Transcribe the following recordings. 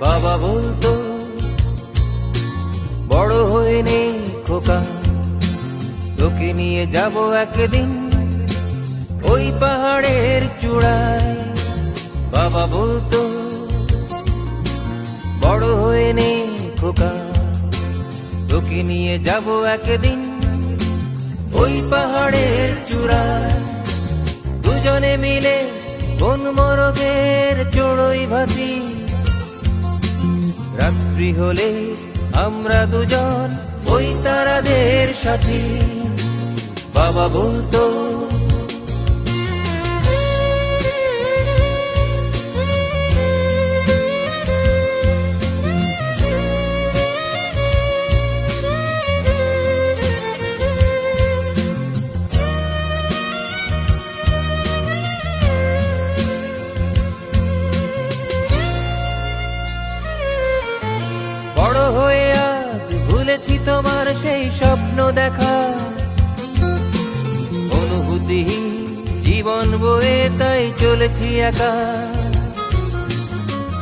বলতো, বড় হয়ে নে খোকা তোকে নিয়ে যাব একদিন ওই পাহাড়ের চূড়ায়। বাবা বলতো, বড় হয়ে নে খোকা তোকে নিয়ে যাব একদিন ওই পাহাড়ের চূড়ায়। দুজনে মিলে কোন মরগের চড়ই ভাতি রাত্রি হলে আমরা দুজন ওই তারাদের সাথে। বাবা বলতো ভুলেছি তোমার সেই স্বপ্ন দেখা। অনুভূতি, জীবন বয়ে তাই চলেছি একা।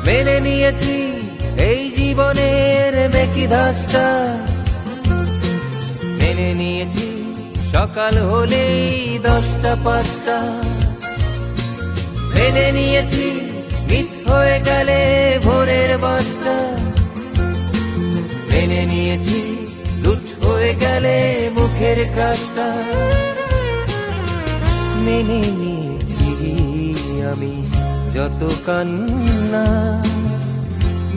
মেনে নিয়েছি এই জীবনের মেকি ধাসটা মেনে নিয়েছি সকাল হলেই দশটা পাঁচটা। মেনে নিয়েছি মিস হয়ে গেলে ভোরের বাসটা মেনে নিয়েছি, লুট হয়ে গেলে মুখের ক্রাশটা। মেনে নিয়েছি আমি যত কান্না,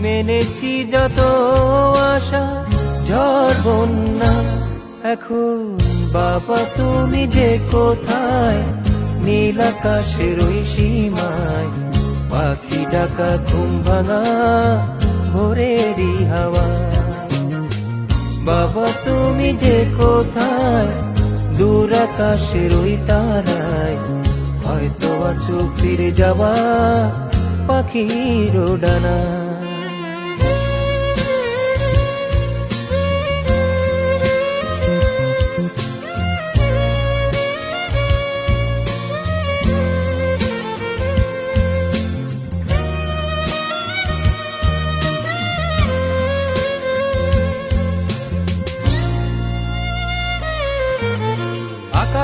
মেনেছি যত আশা, ঝড় বন্যা। এখন বাবা, তুমি যে কোথায়? নীল আকাশের ওই সীমায় পাখি ডাকা ঘুম ভাঙা ভোরেরই হাওয়া। বাবা তুমি যে কোথায়? দূর আকাশের ওই তারায়। হয়তো আছো ফিরে যাওয়া পাখির ডানা।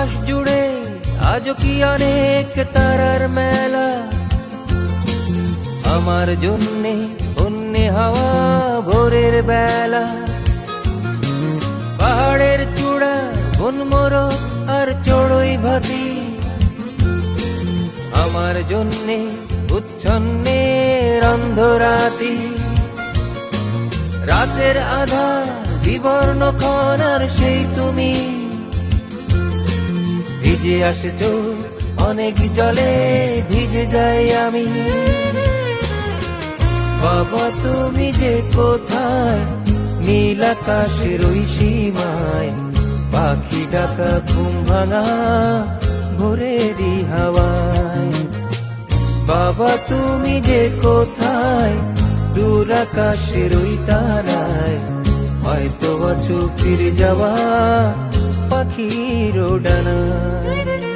আকাশ জুড়ে আজও কি অনেক তারার মেলা? আমার জন্যে অন্য হাওয়া ভোরের বেলা। পাহাড়ের চূড়া বনমোর আর চড়ই ভাতি। আমার জন্যে উচ্ছন্নে অন্ধরাতি রাতের আধার, বিবর্ণ আর সেই তুমি ভিজে আসে চোখ অনেক জলে ভিজে যাই আমি। বাবা, তুমি যে কোথায়? নীল আকাশের ওই সীমায়। পাখি ডাকা ঘুম ভাঙা ভোরেরই হাওয়ায়। বাবা, তুমি যে কোথায়? দূর আকাশের ওই তারায়। হয়তো আছো ফিরে যাওয়া পাখির ডানায়